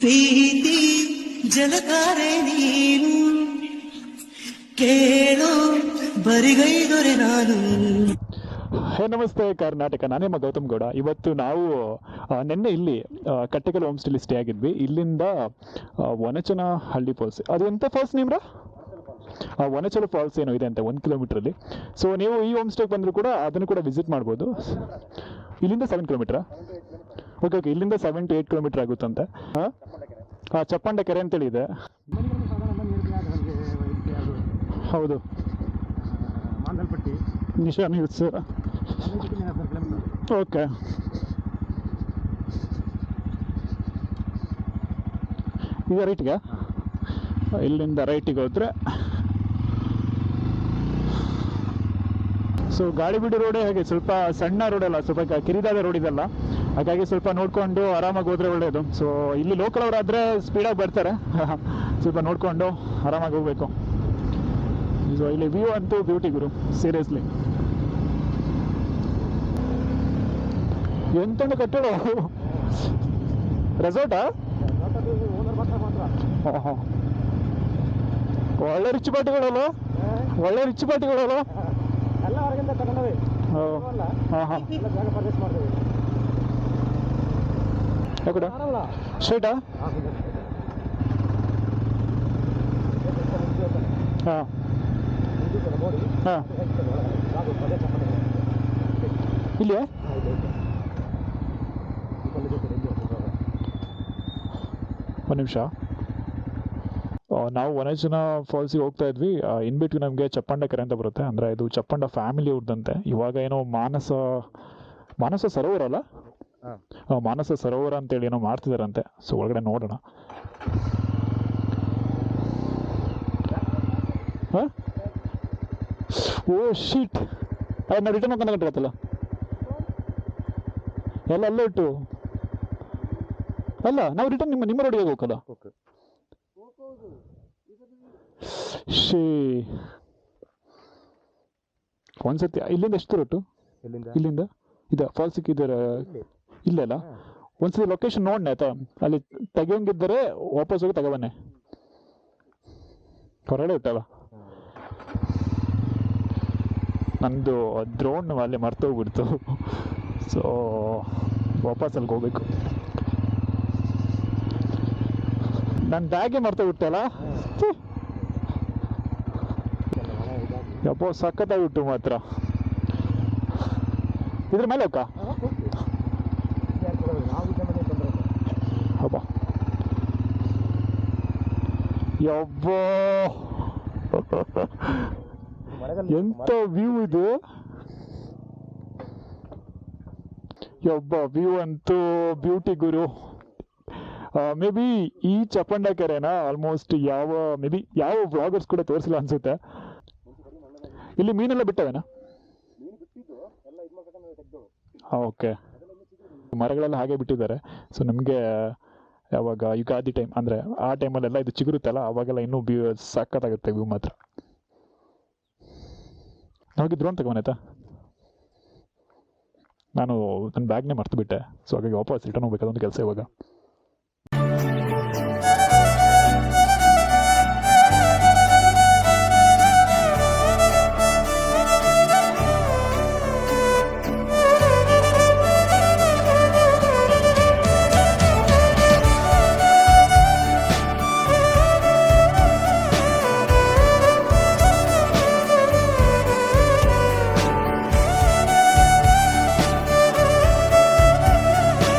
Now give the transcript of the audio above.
ಪ್ರೀತಿ ಜಲತಾರೆ ನೀನು. ಕೇಳು ಬರಿಗೈದೊರೆ ನಾನು. ಹೇ, ನಮಸ್ತೆ, ಕರ್ನಾಟಕ. ನಾನೇ ನಿಮ್ಮ ಗೌತಮ್ ಗೌಡ. ಇವತ್ತು ನಾವು ನಿನ್ನೆ ಇಲ್ಲಿ ಕಟ್ಟೆಕಲ್ ಹೋಮ್ ಸ್ಟೇಲಿ ಸ್ಟೇ ಆಗಿದ್ವಿ. ಇಲ್ಲಿಂದ ವನಚನ ಹಳ್ಳಿ ಫಾಲ್ಸ್. ಅದು ಎಂಥ ಫಾಲ್ಸ್ ನಿಮ್ರ? ವನಚಲ ಫಾಲ್ಸ್ ಏನೋ ಇದೆ ಅಂತ, ಒಂದು ಕಿಲೋಮೀಟ್ರಲ್ಲಿ. ಸೊ ನೀವು ಈ ಹೋಮ್ ಸ್ಟೇಗೆ ಬಂದರೂ ಕೂಡ ಅದನ್ನು ಕೂಡ ವಿಸಿಟ್ ಮಾಡ್ಬೋದು. ಇಲ್ಲಿಂದ ಸೆವೆನ್ ಕಿಲೋಮೀಟ್ರಾ ಓಕೆ ಓಕೆ ಇಲ್ಲಿಂದ ಸೆವೆನ್ ಟು ಏಯ್ಟ್ ಕಿಲೋಮೀಟರ್ ಆಗುತ್ತಂತೆ. ಹಾಂ? ಹಾಂ, ಚಪ್ಪಂಡ ಕೆರೆ ಅಂತೇಳಿ ಇದೆ ಹೌದು ಓಕೆ ಈಗ ರೈಟ್ಗೆ ಇಲ್ಲಿಂದ ರೈಟಿಗೆ ಹೋದ್ರೆ ಸೊ ಗಾಡಿ ಬಿಡಿ ರೋಡೇ ಹಾಗೆ ಸ್ವಲ್ಪ ಸಣ್ಣ ರೋಡ್ ಅಲ್ಲ, ಸ್ವಲ್ಪ ಕಿರಿದಾದ ರೋಡ್ ಇದಲ್ಲ. ಹಾಗಾಗಿ ಸ್ವಲ್ಪ ನೋಡ್ಕೊಂಡು ಆರಾಮಾಗಿ ಹೋದ್ರೆ ಒಳ್ಳೆಯದು ಸೊ ಇಲ್ಲಿ ಲೋಕಲ್ ಅವರಾದರೆ ಸ್ಪೀಡಾಗಿ ಬರ್ತಾರೆ. ಸ್ವಲ್ಪ ನೋಡ್ಕೊಂಡು ಆರಾಮಾಗಿ ಹೋಗ್ಬೇಕು. ಸೊ ಇಲ್ಲಿ ವ್ಯೂ ಅಂತೂ ಬ್ಯೂಟಿ ಗುರು ಸೀರಿಯಸ್ಲಿ ಎಂತೊಂದು ಕಟ್ಟಡ? ರೆಸಾರ್ಟಾ ಒಳ್ಳೆ ರಿಚ್ ಪಾರ್ಟಿಗಳಲ್ಲ ಒಳ್ಳೆ ರಿಚ್ ಪಾರ್ಟಿಗಳಲ್ಲ ಜಾಗ ಹಾಂ. ಹಾಂ. ಇಲ್ಲಿಯೇ? ಒಂದು ನಿಮಿಷ. ನಾವು ವನಜನ ಫಾಲ್ಸಿಗೆ ಹೋಗ್ತಾ ಇದ್ವಿ. ಇನ್ ಬಿಟ್ವೀನ್ ನಮಗೆ ಚಪ್ಪಂಡ ಕೆರೆ ಅಂತ ಬರುತ್ತೆ. ಅಂದರೆ ಇದು ಚಪ್ಪಂಡ ಫ್ಯಾಮಿಲಿ ಅವ್ರದ್ದಂತೆ. ಇವಾಗ ಏನೋ ಮಾನಸ ಮಾನಸ ಸರೋವರ ಅಲ್ಲ? ಮಾನಸ ಸರೋವರ ಅಂತೇಳಿ ಏನೋ ಮಾಡ್ತಿದಾರಂತೆ. ಸೊ ಒಳಗಡೆ ನೋಡೋಣ. ಹಾಂ? ಓ ಶೀಟ್ ಅದು ನಾವು ರಿಟರ್ನ್ ಕಟ್ಟಿರತ್ತಲ್ಲ ಎಲ್ಲ ಅಲ್ಲೇ ಇಟ್ಟು. ಅಲ್ಲ ನಾವು ರಿಟರ್ನ್ ನಿಮ್ಮ ನಿಮ್ಮ ರೋಡಿಗೆ ಹೋಗಲ್ಲ ಓಕೆ ಶೇ. ಒಂದ್ಸತಿ ಇಲ್ಲಿಂದ ಎಷ್ಟು ರೊಟ್ಟು ಇಲ್ಲಿಂದ? ಇದು ಫಾಲ್ಸಿಗೆ ಇದರ ಇಲ್ಲಿ. ಅಲ್ಲ? ಒಂದ್ಸತಿ ಲೊಕೇಶನ್ ನೋಡ್ನೆ ಆಯ್ತಾ? ಅಲ್ಲಿ ತೆಗಿಯೋಂಗಿದ್ದರೆ ವಾಪಸ್ ಹೋಗಿ ತಗೊಬನ್ನೆ ಹೊರಗಡೆ ಇತ್ತಲ್ಲ ನಂದು ದ್ರೋಣ್ ಅಲ್ಲಿ ಮರ್ತೋಗ್ಬಿಡ್ತು ಸೊ ವಾಪಸ್ ಅಲ್ಲಿಗೆ ಹೋಗ್ಬೇಕು. ನನ್ನ ಬ್ಯಾಗೆ ಮರ್ತೋಗ್ಬಿಟ್ಟಲ್ಲ ಯಪ್ಪೋ ಸಖತ್ತಾಗಿಟ್ಟು ಮಾತ್ರ. ಇದ್ರ ಮೇಲೆ ಅಕ್ಕ ಜನ ಯಬ್ಬೋ ಎಂತ ವ್ಯೂ ಇದು? ಯಬ್ಬ ವ್ಯೂ ಅಂತೂ ಬ್ಯೂಟಿ ಗುರು. ಮೇ ಬಿ ಈ ಚಪ್ಪಂಡ ಕೆರೆನ? ಆಲ್ಮೋಸ್ಟ್ ಯಾವ ಮೇ ಬಿ ಯಾವ ಬ್ಲಾಗರ್ಸ್ ಕೂಡ ತೋರಿಸಿಲ್ಲ ಅನ್ಸುತ್ತೆ. ಇಲ್ಲಿ ಮೀನೆಲ್ಲ ಬಿಟ್ಟವೇನಾ? ಓಕೆ. ಮರಗಳೆಲ್ಲ ಹಾಗೆ ಬಿಟ್ಟಿದ್ದಾರೆ. ಸೊ ನಮಗೆ ಯಾವಾಗ ಯುಗಾದಿ ಟೈಮ್ ಅಂದರೆ ಆ ಟೈಮಲ್ಲೆಲ್ಲ ಇದು ಚಿಗುರುತ್ತಲ್ಲ ಅವಾಗೆಲ್ಲ ಇನ್ನೂ ಬ್ಯೂ ಸಕ್ಕತ್ತಾಗುತ್ತೆ ವ್ಯೂ ಮಾತ್ರ. ಹೋಗಿ ಡ್ರೋನ್ ಆಯ್ತಾ? ನಾನು ನನ್ನ ಬ್ಯಾಗ್ನೇ ಮರ್ತು ಬಿಟ್ಟೆ ಸೊ ಹಾಗಾಗಿ ವಾಪಸ್ ರಿಟರ್ನ್ ಹೋಗ್ಬೇಕಾದ್ರೆ ಒಂದು ಕೆಲಸ ಇವಾಗ.